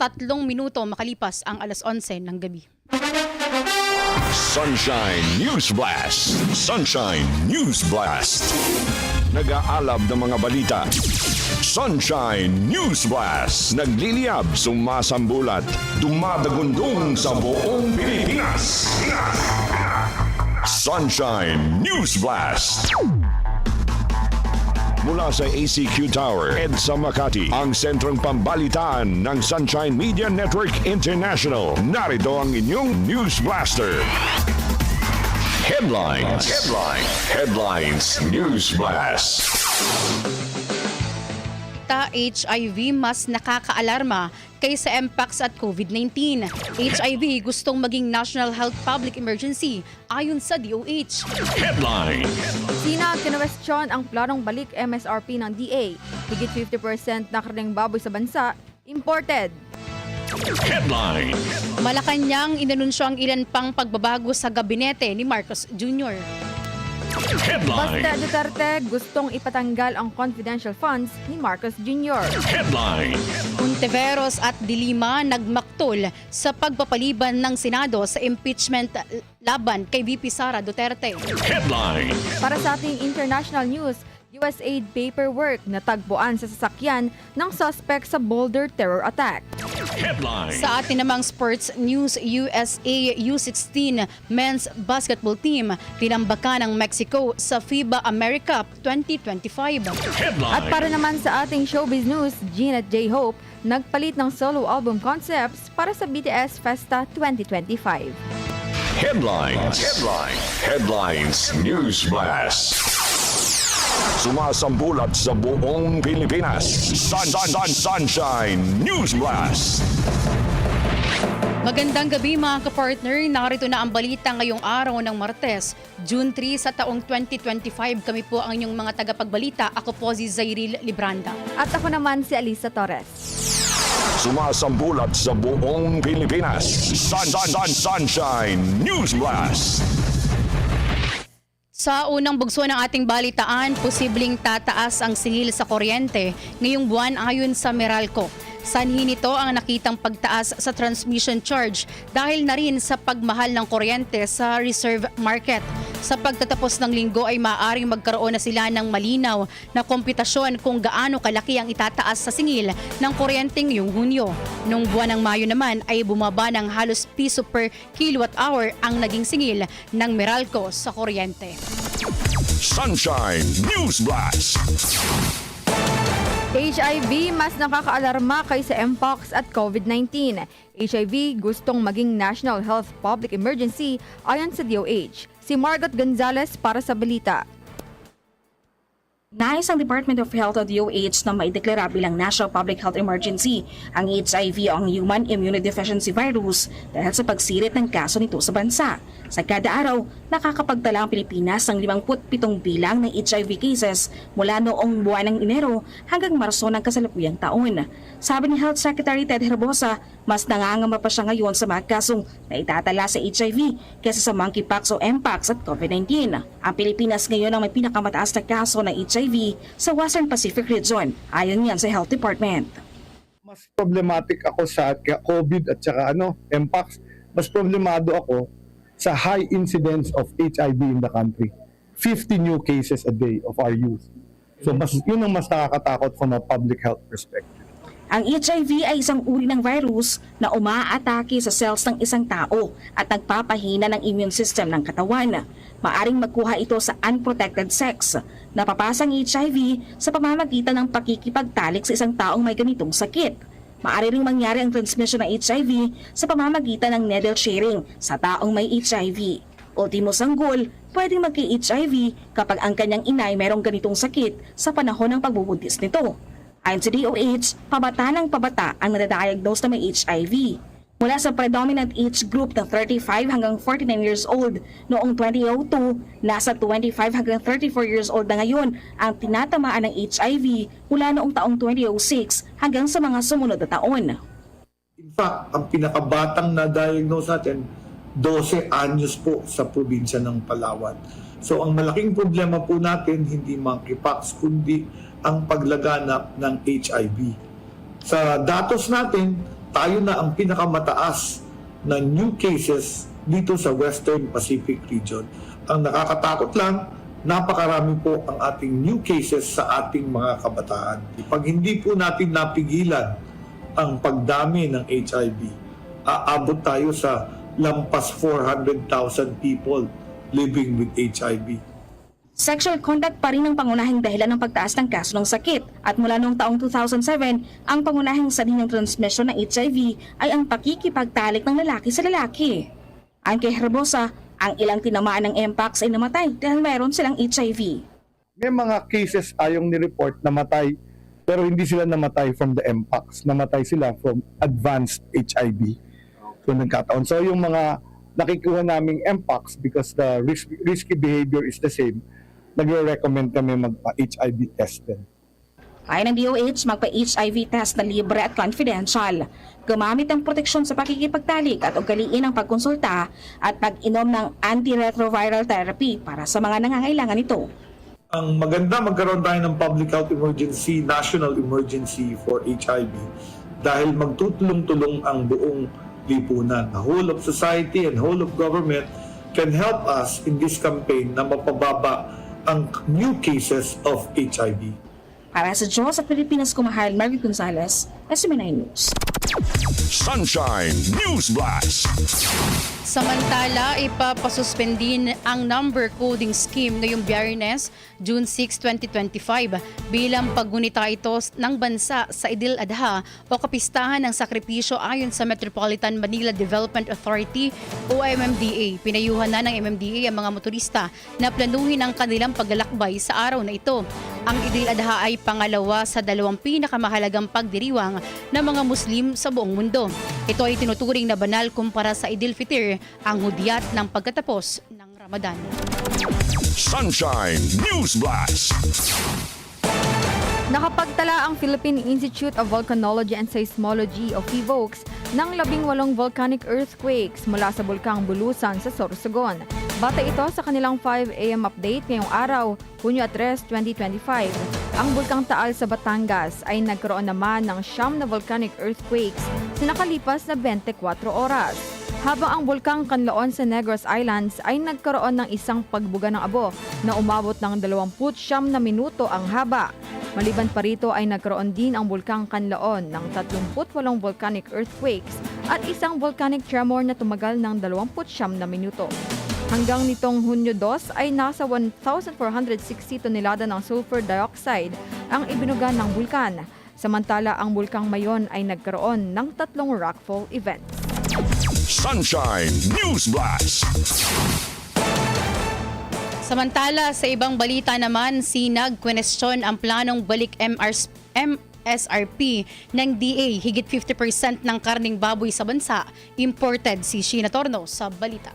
Tatlong minuto makalipas ang alas 11 ng gabi. Sunshine News Blast. Sunshine News Blast. Nag-aalab ng mga balita. Sunshine News Blast. Nagliliyab, sumasambulat, dumadagundong sa buong Pilipinas. Sunshine News Blast. Mula sa ACQ Tower, EDSA Makati, ang sentrong pambalitaan ng Sunshine Media Network International. Narito ang inyong News Blaster. Headlines. Headline. Headlines. News Blast. HIV mas nakakaalarma kaysa Mpox at COVID-19. HIV gustong maging National Health Public Emergency ayon sa DOH. Headline. Sina kinwestiyon ang planong balik MSRP ng DA. Higit 50% na karning baboy sa bansa, imported. Headline. Malacanang inanunsyo ang ilan pang pagbabago sa gabinete ni Marcos Jr. Headline. Basta Duterte gustong ipatanggal ang confidential funds ni Marcos Jr. Headline. Punteveros at Dilima nagmaktol sa pagpapaliban ng Senado sa impeachment laban kay VP Sara Duterte. Headline. Para sa ating international news, USAID paperwork na tagpuan sa sasakyan ng suspect sa Boulder terror attack. Headline. Sa atin namang sports news, USA U16 men's basketball team tinambakan ng Mexico sa FIBA America Cup 2025. Headline. At para naman sa ating showbiz news, Jean at J-Hope nagpalit ng solo album concepts para sa BTS Festa 2025. Headlines. Headline. Headlines News Blast. Sumasambulat sa buong Pilipinas. Sun, sun, sun, sunshine News Blast. Magandang gabi mga kapartner. Narito na ang balita ngayong araw ng Martes, June 3 sa taong 2025. Kami po ang inyong mga tagapagbalita. Ako po si Zairil Libranda. At ako naman si Alisa Torres. Sumasambulat sa buong Pilipinas. Sun, sun, sun, sunshine News Blast. Sa unang bugso ng ating balitaan, posibleng tataas ang singil sa kuryente ngayong buwan ayon sa Meralco. Sanhi nito ang nakitang pagtaas sa transmission charge dahil na rin sa pagmahal ng kuryente sa reserve market. Sa pagtatapos ng linggo ay maaaring magkaroon na sila ng malinaw na komputasyon kung gaano kalaki ang itataas sa singil ng kuryente ngayong Hunyo. Noong buwan ng Mayo naman ay bumaba ng halos piso per kilowatt hour ang naging singil ng Meralco sa kuryente. Sunshine News Blast. HIV mas nakakaalarma kaysa Mpox at COVID-19. HIV gustong maging National Health Public Emergency ayon sa DOH. Si Margot Gonzalez para sa balita. Nais ang Department of Health o DOH na maideklara bilang National Public Health Emergency ang HIV o ang Human Immunodeficiency Virus dahil sa pagsirit ng kaso nito sa bansa. Sa kada araw, nakakapagtala ang Pilipinas ng 57 bilang ng HIV cases mula noong buwan ng Enero hanggang Marso ng kasalukuyang taon. Sabi ni Health Secretary Ted Herbosa, mas nangangamba pa siya ngayon sa mga kasong na itatala sa HIV kaysa sa monkeypox o Mpox at COVID-19. Ang Pilipinas ngayon ang may pinakamataas na kaso ng HIV sa Western Pacific region, ayon yan sa Health Department. mas problematic ako sa COVID at saka ano, Mpox, mas problemado ako sa high incidence of HIV in the country. 50 new cases a day of our youth. So mas yun ang mas nakakatakot from a public health perspective. Ang HIV ay isang uri ng virus na umaatake sa cells ng isang tao at nagpapahina ng immune system ng katawan. Maaring magkuha ito sa unprotected sex. Napapasa ang HIV sa pamamagitan ng pakikipagtalik sa isang taong may ganitong sakit. Maaari ring mangyari ang transmission ng HIV sa pamamagitan ng needle sharing sa taong may HIV. Ultimo sanggol, pwedeng magka-HIV kapag ang kanyang inay merong ganitong sakit sa panahon ng pagbubuntis nito. Ayon sa DOH, pabata ng pabata ang nadadiagnose na may HIV. Mula sa predominant age group na 35 hanggang 49 years old noong 2002, nasa 25 hanggang 34 years old na ngayon ang tinatamaan ng HIV mula noong taong 2006 hanggang sa mga sumunod na taon. In fact, ang pinakabatang na-diagnose natin, 12 anyos po sa probinsya ng Palawan. So ang malaking problema po natin, hindi monkeypox, kundi ang paglaganap ng HIV. Sa datos natin, tayo na ang pinakamataas na new cases dito sa Western Pacific region. Ang nakakatakot lang, napakarami po ang ating new cases sa ating mga kabataan. Pag hindi po natin napigilan ang pagdami ng HIV, aabot tayo sa lampas 400,000 people living with HIV. Sexual contact pa rin ang pangunahing dahilan ng pagtaas ng kaso ng sakit at mula noong taong 2007, ang pangunahing sanhi ng transmission ng HIV ay ang pakikipagtalik ng lalaki sa lalaki. Ayon kay Herbosa, ang ilang tinamaan ng Mpox ay namatay dahil meron silang HIV. May mga cases tayong nireport na matay pero hindi sila namatay from the Mpox. Namatay sila from advanced HIV. So nagkataon. So yung mga nakikuha naming Mpox because the risk, risky behavior is the same, nagre-recommend kami magpa-HIV test din. Ayon ng DOH, magpa-HIV test na libre at confidential. Gumamit ng proteksyon sa pakikipagtalik at ugaliin ang pagkonsulta at pag-inom ng antiretroviral therapy para sa mga nangangailangan nito. ang maganda magkaroon tayo ng public health emergency, national emergency for HIV dahil magtutulong-tulong ang buong lipunan. The whole of society and whole of government can help us in this campaign na mapababa ang new cases of HIV. Para sa Diyos at Pilipinas kumahal, Margaret Gonzalez, SMNI News. Sunshine News Blast. Samantala, ipapasuspendin ang number coding scheme ngayong biyernes, June 6, 2025 bilang paggunita ito ng bansa sa Idil Adha o kapistahan ng sakripisyo ayon sa Metropolitan Manila Development Authority o MMDA. Pinayuhan na ng MMDA ang mga motorista na planuhin ang kanilang paglalakbay sa araw na ito. Ang Idil Adha ay pangalawa sa dalawang pinakamahalagang pagdiriwang ng mga Muslim sa buong mundo. Ito ay tinuturing na banal kumpara sa Idil Fitr, ang hudyat ng pagkatapos ng Ramadan. Sunshine News Blast. Nakapagtala ang Philippine Institute of Volcanology and Seismology o PHIVOLCS ng labing walong volcanic earthquakes mula sa bulkang Bulusan sa Sorsogon. Bata ito sa kanilang 5 a.m. update ngayong araw, Hunyo 3, 2025. Ang bulkang Taal sa Batangas ay nagkaroon naman ng siyam na volcanic earthquakes sa nakalipas na 24 oras. Habang ang bulkang Kanlaon sa Negros Islands ay nagkaroon ng isang pagbuga ng abo na umabot ng 29 na minuto ang haba. Maliban pa rito ay nagkaroon din ang bulkang Kanlaon ng 38 volcanic earthquakes at isang volcanic tremor na tumagal ng 29 na minuto. Hanggang nitong Hunyo 2 ay nasa 1,460 tonelada ng sulfur dioxide ang ibinuga ng bulkan. Samantala ang bulkang Mayon ay nagkaroon ng tatlong rockfall events. Sunshine News Blast. Samantala, sa ibang balita naman, sinag kwenestyon ang planong balik MRS, MSRP ng DA. Higit 50% ng karning baboy sa bansa imported si Sheena Torno sa balita.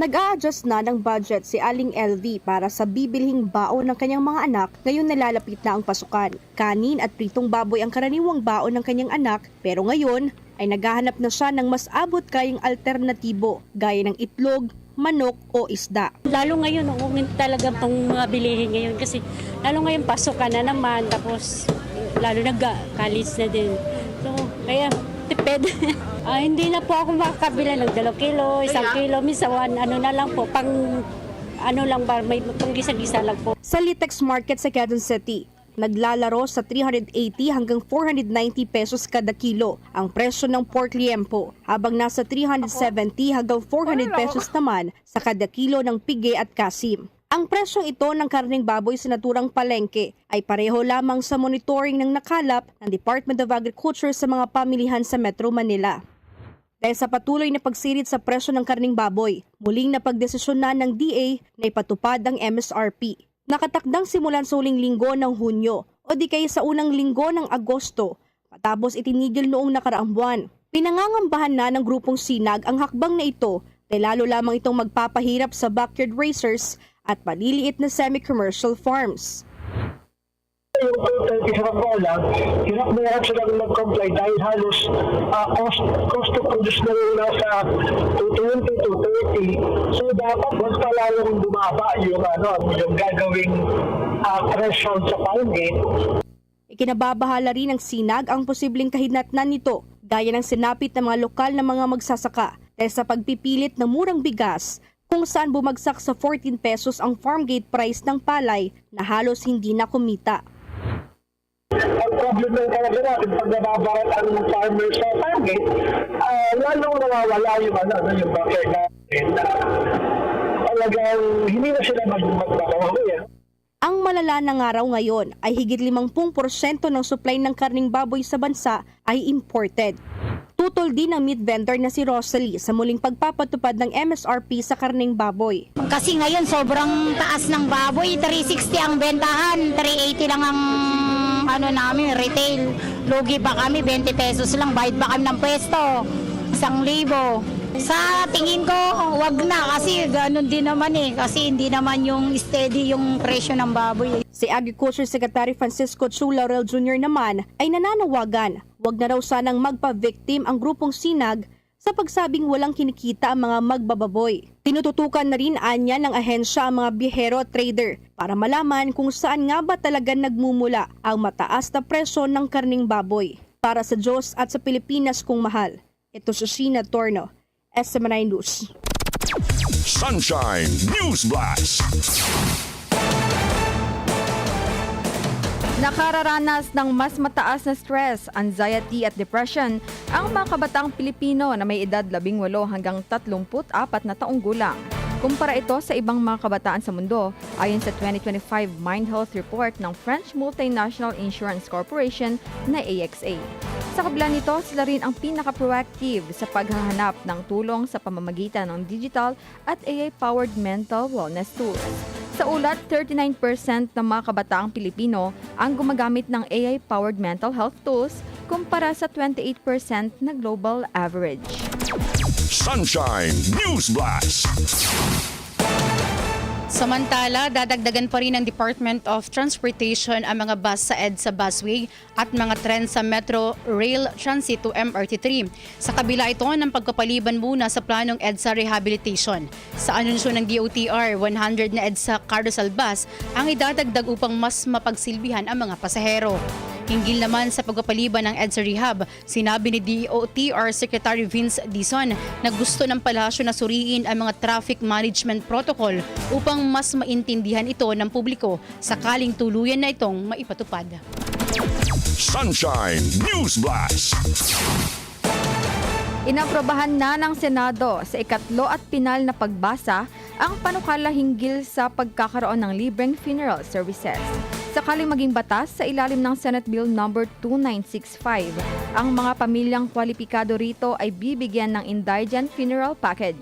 Nag-a-adjust na ng budget si Aling LV para sa bibilhing baon ng kanyang mga anak ngayon nalalapit na ang pasukan. Kanin at pritong baboy ang karaniwang baon ng kanyang anak pero ngayon ay naghahanap na siya ng mas abot kayang alternatibo gaya ng itlog, manok o isda. Lalo ngayon, uumin talaga pang mga bilihin ngayon kasi lalo ngayon pasukan na naman tapos lalo nag-college na din. So, kaya tipid. Ah, hindi na po ako makakabila ng 2 kilo, 1 kilo, minsan one, ano na lang po, pang ano lang ba, may pang gisa-gisa lang po. Sa Litex Market sa Quezon City, naglalaro sa 380 hanggang 490 pesos kada kilo ang presyo ng pork liempo habang nasa 370 hanggang 400 pesos naman sa kada kilo ng pigay at kasim. Ang presyong ito ng karning baboy sa naturang palengke ay pareho lamang sa monitoring ng nakalap ng Department of Agriculture sa mga pamilihan sa Metro Manila. Dahil sa patuloy na pagsirit sa presyo ng karning baboy, muling napagdesisyon na ng DA na ipatupad ang MSRP. Nakatakdang simulan sa huling linggo ng Hunyo o di kaya sa unang linggo ng Agosto matapos itinigil noong nakaraang buwan. Pinangangambahan na ng grupong Sinag ang hakbang na ito dahil lalo lamang itong magpapahirap sa backyard racers at maliliit na semi-commercial farms. Yung total hirap ko lang, hirap na hirap silang mag-comply dahil halos ah, cost, cost to produce na rin nasa 220 to 30. So dapat mas pa lalong bumaba yung, ano, yung gagawing ah, threshold sa gate. Ikinababahala rin ng Sinag ang posibleng kahidnatnan nito gaya ng sinapit ng mga lokal na mga magsasaka dahil sa pagpipilit ng murang bigas kung saan bumagsak sa 14 pesos ang farm gate price ng palay na halos hindi na kumita. Ang problem lang talaga natin pag nababarat ang farmer sa farm gate, ah, lalong nawawala yung, ano, ano, yung backyard natin. Ah, talagang hindi na sila mag magbabawi. Eh. Ang malala ng araw ngayon ay higit 50% ng supply ng karning baboy sa bansa ay imported. Tutol din ang meat vendor na si Rosalie sa muling pagpapatupad ng MSRP sa karning baboy. Kasi ngayon sobrang taas ng baboy, 360 ang bentahan, 380 lang ang ano namin, retail. Lugi pa kami, 20 pesos lang, bayad pa kami ng pwesto, isang libo. Sa tingin ko, wag na kasi ganun din naman eh, kasi hindi naman yung steady yung presyo ng baboy. Si Agriculture Secretary Francisco Chu Laurel Jr. naman ay nananawagan, wag na raw sanang magpa-victim ang grupong sinag sa pagsabing walang kinikita ang mga magbababoy. Tinututukan na rin anya ng ahensya ang mga biyahero at trader para malaman kung saan nga ba talaga nagmumula ang mataas na presyo ng karning baboy. Para sa Diyos at sa Pilipinas kung mahal. Ito si Sheena Torno, SMNI News. Sunshine News Blast. Nakararanas ng mas mataas na stress, anxiety at depression ang mga kabatang Pilipino na may edad 18 hanggang 34 na taong gulang. Kumpara ito sa ibang mga kabataan sa mundo, ayon sa 2025 Mind Health Report ng French Multinational Insurance Corporation na AXA. Sa kabila nito, sila rin ang pinaka-proactive sa paghahanap ng tulong sa pamamagitan ng digital at AI-powered mental wellness tools. Sa ulat, 39% ng mga kabataang Pilipino ang gumagamit ng AI-powered mental health tools kumpara sa 28% na global average. Sunshine News Blast. Samantala, dadagdagan pa rin ng Department of Transportation ang mga bus sa EDSA busway at mga tren sa Metro Rail Transit to MRT3. Sa kabila ito ng pagpapaliban muna sa planong EDSA rehabilitation. Sa anunsyo ng DOTR, 100 na EDSA carousel bus ang idadagdag upang mas mapagsilbihan ang mga pasahero. Hinggil naman sa pagpapaliban ng EDSA Rehab, sinabi ni DOTR Secretary Vince Dizon na gusto ng palasyo na suriin ang mga traffic management protocol upang mas maintindihan ito ng publiko sakaling tuluyan na itong maipatupad. Sunshine News Blast. Inaprobahan na ng Senado sa ikatlo at pinal na pagbasa ang panukala hinggil sa pagkakaroon ng libreng funeral services. Sakaling maging batas sa ilalim ng Senate Bill No. 2965, ang mga pamilyang kwalipikado rito ay bibigyan ng indigent funeral package.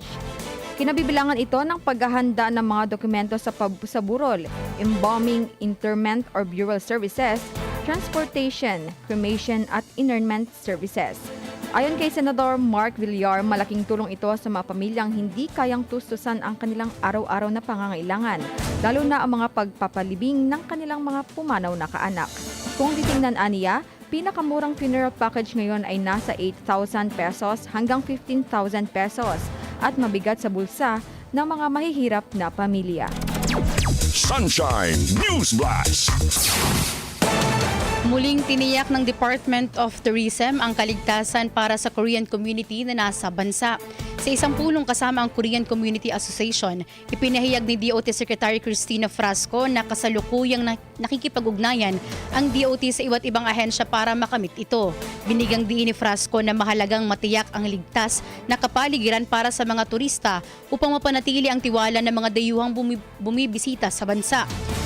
Kinabibilangan ito ng paghahanda ng mga dokumento sa, pab- sa burol, embalming, interment or burial services, transportation, cremation at interment services. Ayon kay Senador Mark Villar, malaking tulong ito sa mga pamilyang hindi kayang tustusan ang kanilang araw-araw na pangangailangan, lalo na ang mga pagpapalibing ng kanilang mga pumanaw na kaanak. Kung titingnan aniya, pinakamurang funeral package ngayon ay nasa 8,000 pesos hanggang 15,000 pesos at mabigat sa bulsa ng mga mahihirap na pamilya. Sunshine News Blast. Muling tiniyak ng Department of Tourism ang kaligtasan para sa Korean community na nasa bansa. Sa isang pulong kasama ang Korean Community Association, ipinahayag ni DOT Secretary Christina Frasco na kasalukuyang na- nakikipag-ugnayan ang DOT sa iba't ibang ahensya para makamit ito. Binigang diin ni Frasco na mahalagang matiyak ang ligtas na kapaligiran para sa mga turista upang mapanatili ang tiwala ng mga dayuhang bumi- bumibisita sa bansa.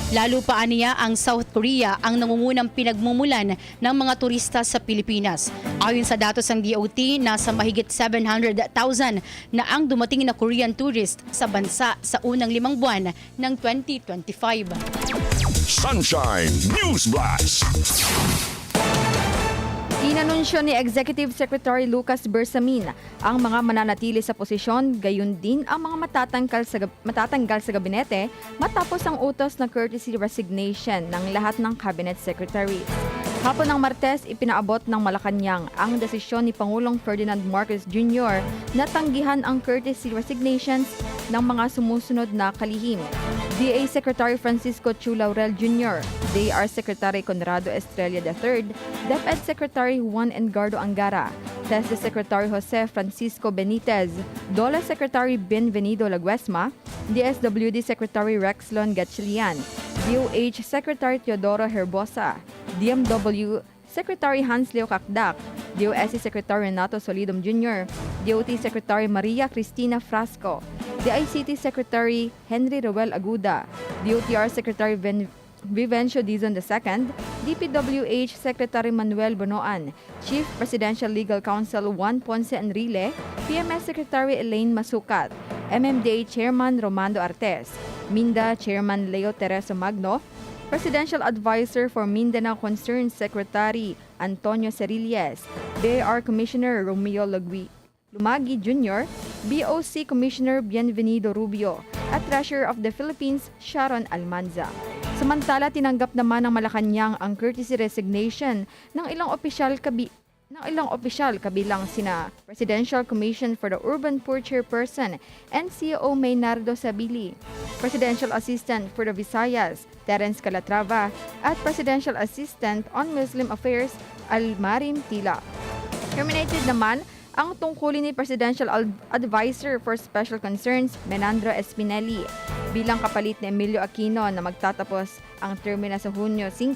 Lalo pa aniya ang South Korea ang nangungunang pinagmumulan ng mga turista sa Pilipinas. Ayon sa datos ng DOT, nasa mahigit 700,000 na ang dumating na Korean tourist sa bansa sa unang limang buwan ng 2025. Sunshine News Blast. Inanunsyo ni Executive Secretary Lucas Bersamin ang mga mananatili sa posisyon, gayon din ang mga matatanggal sa, matatanggal sa gabinete matapos ang utos na courtesy resignation ng lahat ng cabinet secretaries. Hapon ng Martes, ipinaabot ng Malacanang ang desisyon ni Pangulong Ferdinand Marcos Jr. na tanggihan ang courtesy resignations ng mga sumusunod na kalihim. DA Secretary Francisco Chu Laurel Jr., DAR Secretary Conrado Estrella III, DepEd Secretary Juan Engardo Angara, TESDA Secretary Jose Francisco Benitez, DOLA Secretary Benvenido Laguesma, DSWD Secretary Rexlon Gatchalian, DOH Secretary Teodoro Herbosa, DMW Secretary Hans Leo Kakdak, DOSC Secretary Renato Solidum Jr., DOT Secretary Maria Cristina Frasco, DICT Secretary Henry Roel Aguda, DOTR Secretary Ven- Vivencio Dizon II, DPWH Secretary Manuel Bonoan, Chief Presidential Legal Counsel Juan Ponce Enrile, PMS Secretary Elaine Masukat, MMDA Chairman Romando Artes, Minda Chairman Leo Tereso Magno, Presidential Advisor for Mindanao Concerned Secretary Antonio Cerilles, BAR Commissioner Romeo Lagui, Lumagi Jr., BOC Commissioner Bienvenido Rubio, at Treasurer of the Philippines Sharon Almanza. Samantala, tinanggap naman ng Malacanang ang courtesy resignation ng ilang opisyal kabi ng ilang opisyal kabilang sina Presidential Commission for the Urban Poor Chairperson NCO Maynardo Sabili, Presidential Assistant for the Visayas Terence Calatrava at Presidential Assistant on Muslim Affairs Almarim Tila. Terminated naman ang tungkulin ni Presidential Al- Advisor for Special Concerns Menandro Espinelli bilang kapalit ni Emilio Aquino na magtatapos ang termina sa Hunyo 5,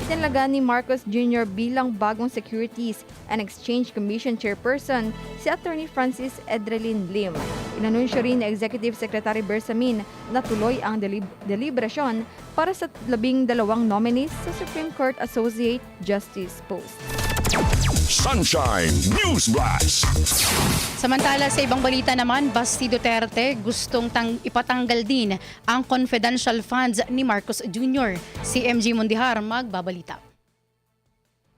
itinalaga ni Marcos Jr. bilang bagong Securities and Exchange Commission Chairperson si Attorney Francis Edrelin Lim. Inanunsyo rin ni Executive Secretary Bersamin na tuloy ang delib- deliberasyon para sa labing dalawang nominees sa Supreme Court Associate Justice post. Sunshine News Blast. Samantala sa ibang balita naman, Basti Duterte gustong tang ipatanggal din ang confidential funds ni Marcos Jr. Si MJ Mundihar magbabalita.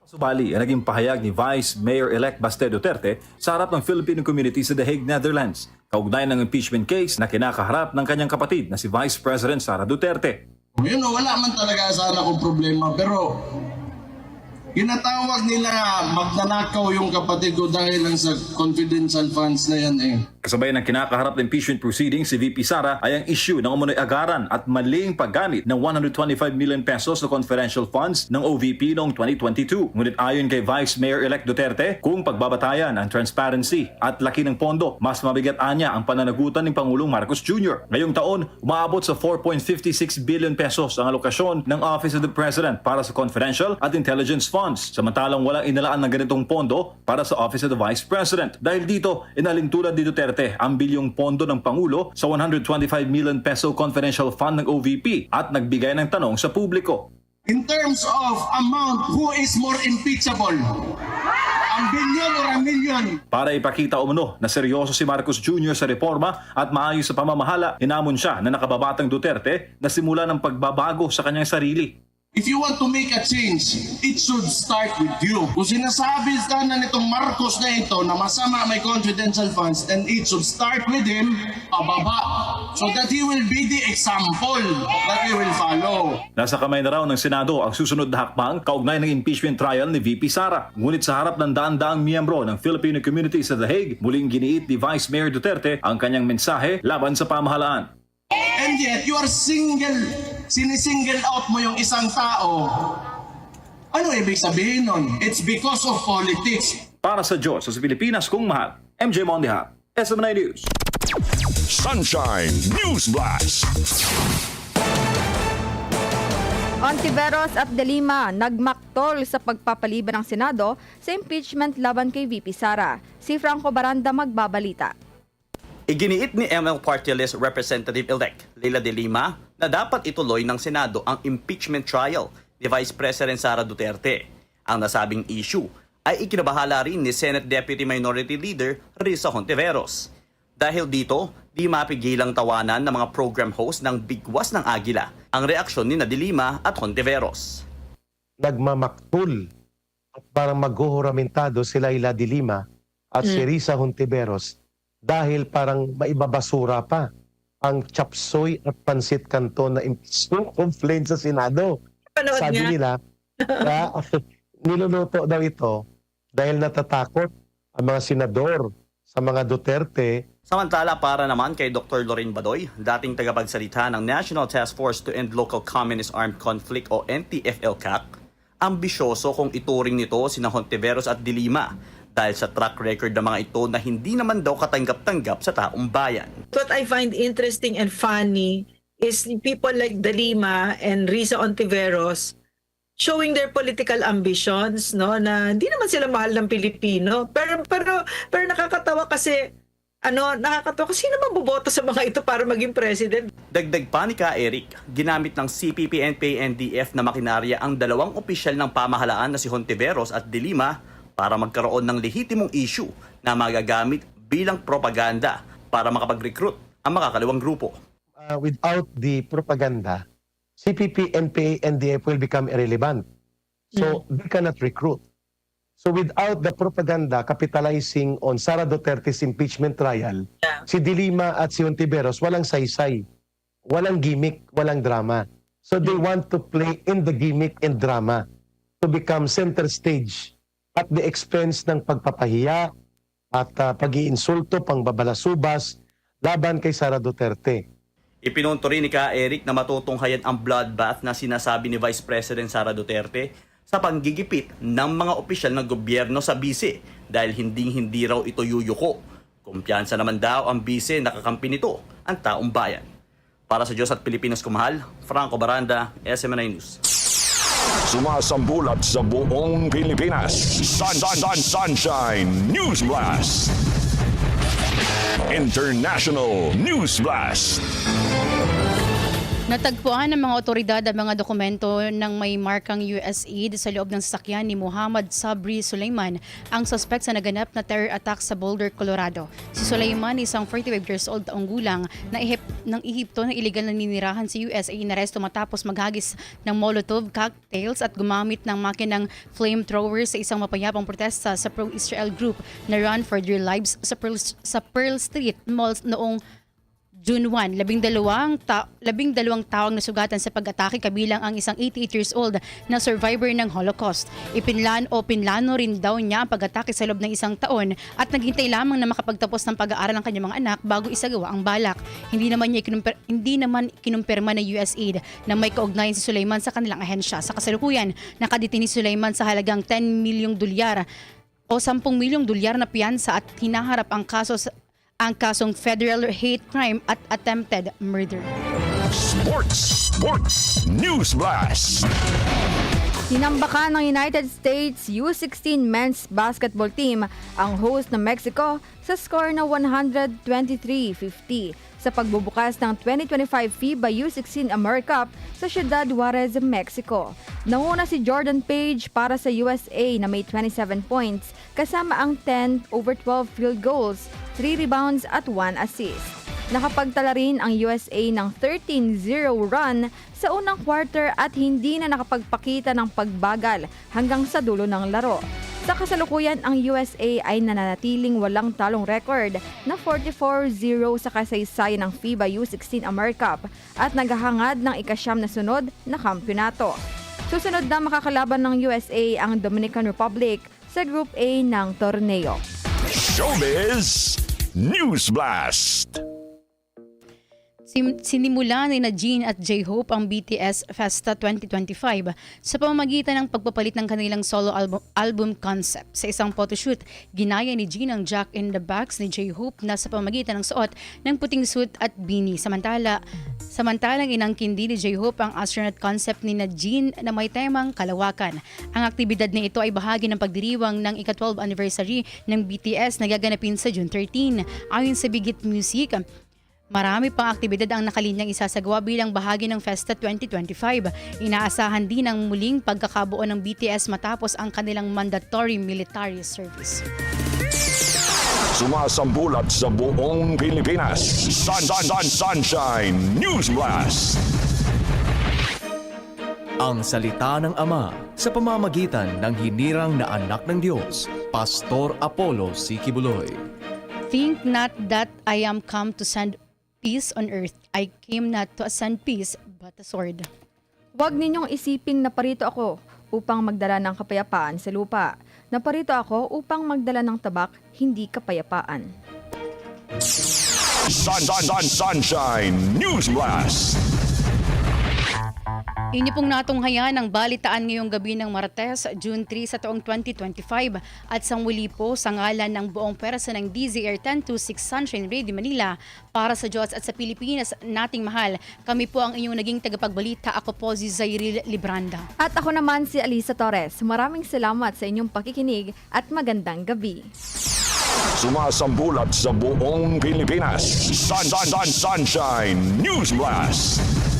Subali ang naging pahayag ni Vice Mayor-elect Baste Duterte sa harap ng Filipino community sa The Hague, Netherlands. Kaugnay ng impeachment case na kinakaharap ng kanyang kapatid na si Vice President Sara Duterte. Yun, wala man talaga sana akong problema. Pero, ginatawag nila magnanakaw yung kapatid ko dahil lang sa confidential funds na yan eh. Kasabay ng kinakaharap ng impeachment proceedings si VP Sara ay ang issue ng umunoy agaran at maling paggamit ng 125 million pesos na confidential funds ng OVP noong 2022. Ngunit ayon kay Vice Mayor-elect Duterte, kung pagbabatayan ang transparency at laki ng pondo, mas mabigat anya ang pananagutan ng Pangulong Marcos Jr. Ngayong taon, umaabot sa 4.56 billion pesos ang alokasyon ng Office of the President para sa confidential at intelligence funds. Samantalang walang inalaan ng ganitong pondo para sa Office of the Vice President. Dahil dito, inalintulad ni Duterte ang bilyong pondo ng Pangulo sa 125 million peso confidential fund ng OVP at nagbigay ng tanong sa publiko. In terms of amount, who is more impeachable? Ang billion or ang million? Para ipakita umano na seryoso si Marcos Jr. sa reforma at maayos sa pamamahala, hinamon siya na nakababatang Duterte na simula ng pagbabago sa kanyang sarili. If you want to make a change, it should start with you. Kung sinasabi na nitong Marcos na ito na masama may confidential funds, then it should start with him pababa so that he will be the example that we will follow. Nasa kamay na raw ng Senado ang susunod na hakbang kaugnay ng impeachment trial ni VP Sara. Ngunit sa harap ng daan-daang miyembro ng Filipino community sa The Hague, muling giniit ni Vice Mayor Duterte ang kanyang mensahe laban sa pamahalaan. And yet, you are single, sinisingle out mo yung isang tao. Ano ibig sabihin nun? It's because of politics. Para sa Diyos sa Pilipinas kung mahal, MJ Mondiha, SM9 News. Sunshine News Blast. Ontiveros at De Lima nagmaktol sa pagpapaliban ng Senado sa impeachment laban kay VP Sara. Si Franco Baranda magbabalita. Iginiit ni ML Party List Representative-elect Leila De Lima na dapat ituloy ng Senado ang impeachment trial ni Vice President Sara Duterte. Ang nasabing issue ay ikinabahala rin ni Senate Deputy Minority Leader Risa Hontiveros. Dahil dito, di mapigilang tawanan ng mga program host ng Bigwas ng Agila ang reaksyon ni Nadilima at Hontiveros. nagmamaktul at parang maghuhuramentado si Laila de Lima at si Risa Hontiveros dahil parang maibabasura pa ang chapsoy at pansit kanton na impeachment complaint sa Senado. Panood Sabi nga. nila, na, niluluto daw ito dahil natatakot ang mga senador sa mga Duterte Samantala para naman kay Dr. Lorin Badoy, dating tagapagsalita ng National Task Force to End Local Communist Armed Conflict o NTFL-CAC, ambisyoso kung ituring nito sina Hontiveros at Dilima dahil sa track record ng mga ito na hindi naman daw katanggap-tanggap sa taong bayan. What I find interesting and funny is people like Dalima and Risa Ontiveros showing their political ambitions no na hindi naman sila mahal ng Pilipino pero pero pero nakakatawa kasi ano nakakatawa kasi sino maboboto sa mga ito para maging president Dagdag pa ni Ka Eric, ginamit ng CPP, NPA, NDF na makinarya ang dalawang opisyal ng pamahalaan na si Hontiveros at Dilima para magkaroon ng lehitimong issue na magagamit bilang propaganda para makapag-recruit ang makakaliwang grupo. uh, without the propaganda, CPP, NPA, NDF will become irrelevant. So they cannot recruit. So without the propaganda capitalizing on Sara Duterte's impeachment trial, si Dilima at si Ontiveros walang saysay, walang gimmick, walang drama. So they want to play in the gimmick and drama to become center stage at the expense ng pagpapahiya at uh, pag-iinsulto, pangbabalasubas laban kay Sara Duterte. Ipinunto rin ni Ka Eric na matutunghayan ang bloodbath na sinasabi ni Vice President Sara Duterte sa panggigipit ng mga opisyal ng gobyerno sa bise dahil hindi-hindi raw ito yuyuko. Kumpiyansa naman daw ang bise nakakampi nito ang taong bayan. Para sa Diyos at Pilipinas kumahal, Franco Baranda, SMNI News. Sumasambulat sa buong Pilipinas. Sun, sun, sun, Sunshine News Blast. International News Blast. Natagpuan ng mga otoridad ang mga dokumento ng may markang USAID sa loob ng sasakyan ni Muhammad Sabri Sulaiman, ang suspect sa naganap na terror attack sa Boulder, Colorado. Si Sulaiman, isang 45 years old taong gulang, na ihip ng Ehipto na iligal na ninirahan sa USA inaresto matapos maghagis ng Molotov cocktails at gumamit ng makinang flamethrower sa isang mapayapang protesta sa pro-Israel group na Run for Their Lives sa Pearl, sa Pearl Street Mall noong June 1, labing dalawang, ta- labing dalawang tawang nasugatan sa pag-atake kabilang ang isang 88 years old na survivor ng Holocaust. Ipinlan o pinlano rin daw niya ang pag-atake sa loob ng isang taon at naghintay lamang na makapagtapos ng pag-aaral ng kanyang mga anak bago isagawa ang balak. Hindi naman niya kinumper- hindi naman kinumpirma ng USAID na may kaugnayan si Sulaiman sa kanilang ahensya. Sa kasalukuyan, nakadetini si Sulaiman sa halagang 10 milyong dolyar o 10 milyong dolyar na piyansa at hinaharap ang kaso sa ang kasong federal hate crime at attempted murder. Sports, Sports News Blast. Sinambakan ng United States U16 men's basketball team ang host ng Mexico sa score na 123-50 sa pagbubukas ng 2025 FIBA U16 AmeriCup sa Ciudad Juarez, Mexico. Nanguna si Jordan Page para sa USA na may 27 points kasama ang 10 over 12 field goals, 3 rebounds at 1 assist. Nakapagtala rin ang USA ng 13-0 run sa unang quarter at hindi na nakapagpakita ng pagbagal hanggang sa dulo ng laro. Sa kasalukuyan, ang USA ay nananatiling walang talong record na 44-0 sa kasaysayan ng FIBA U16 AmeriCup at naghahangad ng ikasyam na sunod na kampyonato. Susunod na makakalaban ng USA ang Dominican Republic sa Group A ng torneo. Showbiz News Blast. Sim- Sinimula ni na Jean at J-Hope ang BTS Festa 2025 sa pamamagitan ng pagpapalit ng kanilang solo album, album concept. Sa isang photoshoot, ginaya ni Jean ang Jack in the Box ni J-Hope na sa pamamagitan ng suot ng puting suit at beanie. Samantala, samantalang inangkin ni J-Hope ang astronaut concept ni na Jean na may temang kalawakan. Ang aktibidad na ito ay bahagi ng pagdiriwang ng ika-12 anniversary ng BTS na gaganapin sa June 13. Ayon sa Bigit Music, Marami pang aktibidad ang nakalinyang isasagawa bilang bahagi ng Festa 2025. Inaasahan din ang muling pagkakabuo ng BTS matapos ang kanilang mandatory military service. Sumasambulat sa buong Pilipinas. Sun, sun, sun, Sunshine News Blast. Ang salita ng Ama sa pamamagitan ng hinirang na anak ng Diyos, Pastor Apollo Sikibuloy. Think not that I am come to send peace on earth. I came not to send peace, but a sword. Huwag ninyong isiping naparito ako upang magdala ng kapayapaan sa lupa. Naparito ako upang magdala ng tabak, hindi kapayapaan. Sun, sun, sun, Sunshine News Blast. Inyo pong natunghayan ang balitaan ngayong gabi ng Martes, June 3 sa taong 2025 at sa muli po sa ngalan ng buong pwersa ng DZR 1026 Sunshine Radio Manila para sa Diyos at sa Pilipinas nating mahal. Kami po ang inyong naging tagapagbalita. Ako po si Zairil Libranda. At ako naman si Alisa Torres. Maraming salamat sa inyong pakikinig at magandang gabi. Sumasambulat sa buong Pilipinas. Sun, sun, sun, Sunshine News Blast.